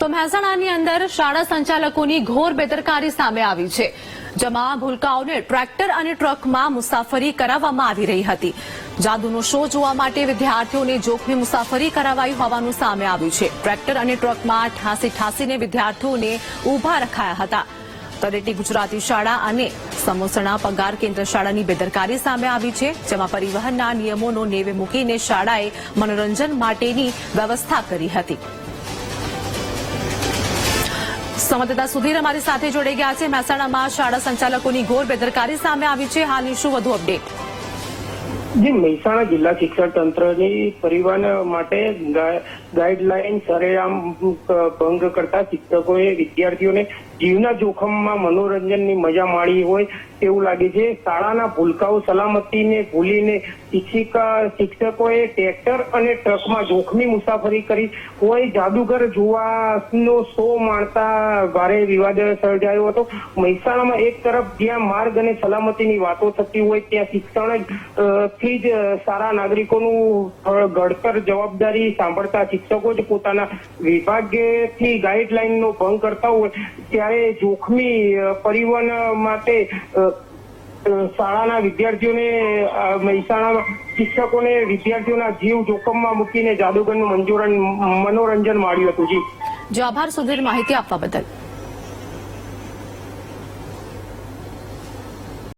તો મહેસાણાની અંદર શાળા સંચાલકોની ઘોર બેદરકારી સામે આવી છે, જેમાં ભૂલકાઓને ટ્રેક્ટર અને ટ્રકમાં મુસાફરી કરાવવામાં આવી રહી હતી. જાદુનો શો જોવા માટે વિદ્યાર્થીઓને જોખમી મુસાફરી કરાવાઈ હોવાનું સામે આવ્યું છે. ટ્રેક્ટર અને ટ્રકમાં ઠાસી ઠાસીને વિદ્યાર્થીઓને ઊભા રખાયા હતા. તરેટી ગુજરાતી શાળા અને સમોસણા પગાર કેન્દ્ર શાળાની બેદરકારી સામે આવી છે, જેમાં પરિવહનના નિયમોનો નેવે મૂકીને શાળાએ મનોરંજન માટેની વ્યવસ્થા કરી હતી. સંવાદદાતા સુધીર અમારી સાથે જોડાઈ ગયા છે. મહેસાણામાં શાળા સંચાલકોની ઘોર બેદરકારી સામે આવી છે. હાલની શું વધુ અપડેટ. જે, મહેસાણા જિલ્લા શિક્ષણ તંત્રની પરિવહન માટે ગાઈડલાઈન સરેઆમ ભંગ કરતા શિક્ષકોએ વિદ્યાર્થીઓને જીવના જોખમમાં મનોરંજનની મજા માણી હોય તેવું લાગે છે. શાળાના ભૂલકાઓ સલામતીને ભૂલીને શિક્ષિકા, શિક્ષકોએ ટ્રેક્ટર અને ટ્રકમાં જોખમી મુસાફરી કરી હોય જાદુગર જોવાનો શો માણતા ભારે વિવાદ સર્જાયો હતો. મહેસાણામાં એક તરફ જ્યાં માર્ગ અને સલામતીની વાતો થતી હોય ત્યાં શિક્ષણથી જ સારા નાગરિકોનું ઘડતર જવાબદારી સાંભળતા શિક્ષકો જ પોતાના વિભાગથી ગાઈડલાઈનનો ભંગ કરતા હોય. ત્યારે જોખમી પરિવહન માટે શાળાના વિદ્યાર્થીઓને મહેસાણા મહેસાણામાં શિક્ષકોને, વિદ્યાર્થીઓના જીવ જોખમમાં મૂકીને જાદુગરનું મંજૂરન મનોરંજન માણ્યું હતું. જી. જો આભાર સુધીર માહિતી આપવા બદલ.